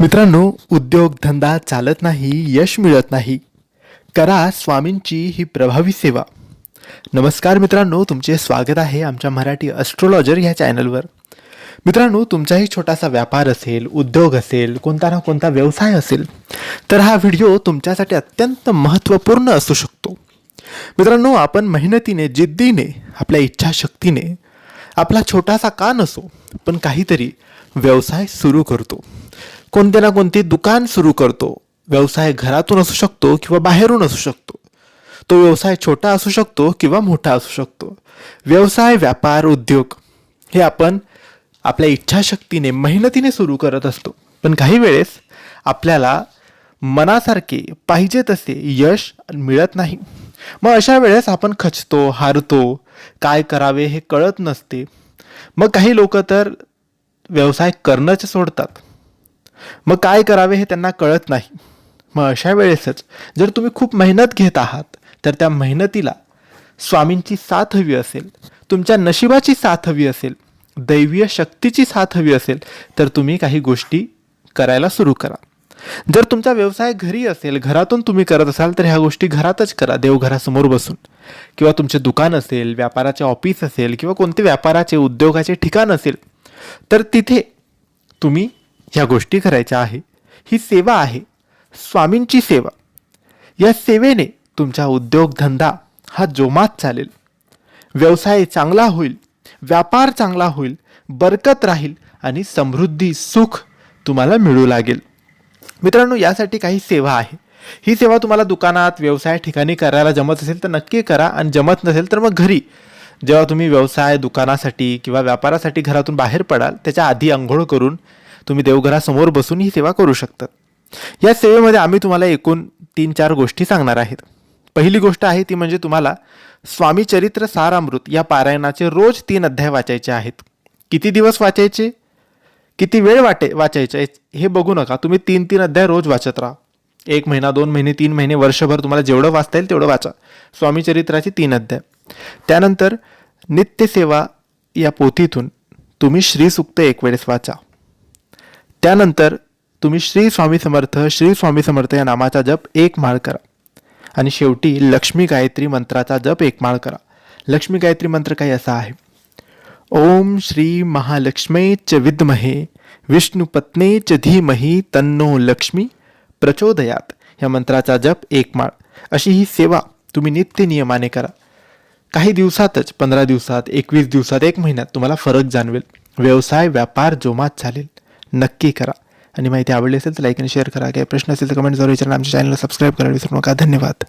मित्रांनो उद्योगधंदा चालत नाही यश मिळत नाही. करा स्वामींची ही प्रभावी सेवा. नमस्कार मित्रांनो तुमचे स्वागत आहे आमच्या मराठी अस्ट्रोलॉजर ह्या चॅनलवर मित्रांनो तुमचाही छोटासा व्यापार असेल उद्योग असेल कोणता ना कोणता व्यवसाय असेल तर हा व्हिडिओ तुमच्यासाठी अत्यंत महत्त्वपूर्ण असू शकतो. मित्रांनो आपण मेहनतीने जिद्दीने आपल्या इच्छाशक्तीने आपला छोटासा का नसो पण काहीतरी व्यवसाय सुरू करतो. कोणते ना कोणते दुकान सुरू करतो. व्यवसाय घरातून असू शकतो किंवा बाहेरून असू शकतो. तो व्यवसाय छोटा असू शकतो किंवा मोठा असू शकतो. व्यवसाय व्यापार उद्योग हे आपण आपल्या इच्छाशक्तीने मेहनतीने सुरू करत असतो. पण काही वेळेस आपल्याला मनासारखे पाहिजे तसे यश मिळत नाही. मग अशा वेळेस आपण खचतो हारतो काय करावे हे कळत नसते. मग काही लोक तर व्यवसाय करणंच सोडतात. मग काय करावे हे त्यांना कळत नाही. मग अशा वेळेसच जर तुम्ही खूप मेहनत घेत आहात तर त्या मेहनतीला स्वामींची साथ हवी असेल तुमच्या नशिबाची साथ हवी असेल दैवीय शक्तीची साथ हवी असेल तर तुम्ही काही गोष्टी करायला सुरू करा. जर तुमचा व्यवसाय घरी असेल घरातून तुम्ही करत असाल तर ह्या गोष्टी घरातच करा देवघरासमोर बसून. किंवा तुमचे दुकान असेल व्यापाराचे ऑफिस असेल किंवा कोणते व्यापाराचे उद्योगाचे ठिकाण असेल तर तिथे तुम्ही ह्या गोष्टी करायच्या आहे. ही सेवा आहे. स्वामींची सेवा. या सेवेने तुमचा उद्योगधंदा हा जोमात चालेल. व्यवसाय चांगला होईल व्यापार चांगला होईल बरकत राहील आणि समृद्धी सुख तुम्हाला मिळू लागेल. मित्रांनो यासाठी काही सेवा आहे. ही सेवा तुम्हाला दुकानात व्यवसाय ठिकाणी करायला जमत असेल तर नक्की करा आणि जमत नसेल तर मग घरी. जेव्हा तुम्ही व्यवसाय दुकानासाठी किंवा व्यापारासाठी घरातून बाहेर पडाल त्याच्या आधी आंघोळ करून तुम्ही देवघरासमोर बसून ही सेवा करू शकता. या सेवेमध्ये आम्ही तुम्हाला एकूण तीन चार गोष्टी सांगणार आहेत. पहिली गोष्ट आहे ती म्हणजे तुम्हाला स्वामी चरित्र सारामृत या पारायणाचे रोज तीन अध्याय वाचायचे आहेत. किती दिवस वाचायचे? किती वेळ वाटे वाचायचे? हे बघू नका. तुम्ही तीन तीन अध्याय रोज वाचत राहा. एक महिना दोन महिने तीन महिने वर्षभर तुम्हाला जेवढं वाचता येईल तेवढं वाचा. स्वामी चरित्राचे तीन अध्याय. त्यानंतर नित्यसेवा या पोथीतून तुम्ही श्रीसुक्त एक वेळेस वाचा. त्यानंतर तुम्ही श्री स्वामी समर्थ श्री स्वामी समर्थ या नामाचा जप एक माळ करा. आणि शेवटी लक्ष्मी गायत्री मंत्राचा जप एक माळ करा. लक्ष्मी गायत्री मंत्र काही असा आहे. ओम श्री महालक्ष्मे च विद्महे विष्णुपत्ने च धीमही तन्नो लक्ष्मी प्रचोदयात. या मंत्राचा जप एक माळ अशी ही सेवा तुम्ही नित्य नियमाने करा. काही दिवसातच पंधरा दिवसात एकवीस दिवसात एक महिन्यात तुम्हाला फरक जाणवेल. व्यवसाय व्यापार जोमात चालेल. नक्की करा. आणि माहिती आवडली असेल तर लाईक आणि शेअर करा. काही प्रश्न असेल तर कमेंटद्वारे विचारा. आमच्या चॅनलला सबस्क्राईब करायला विसरू नका. धन्यवाद.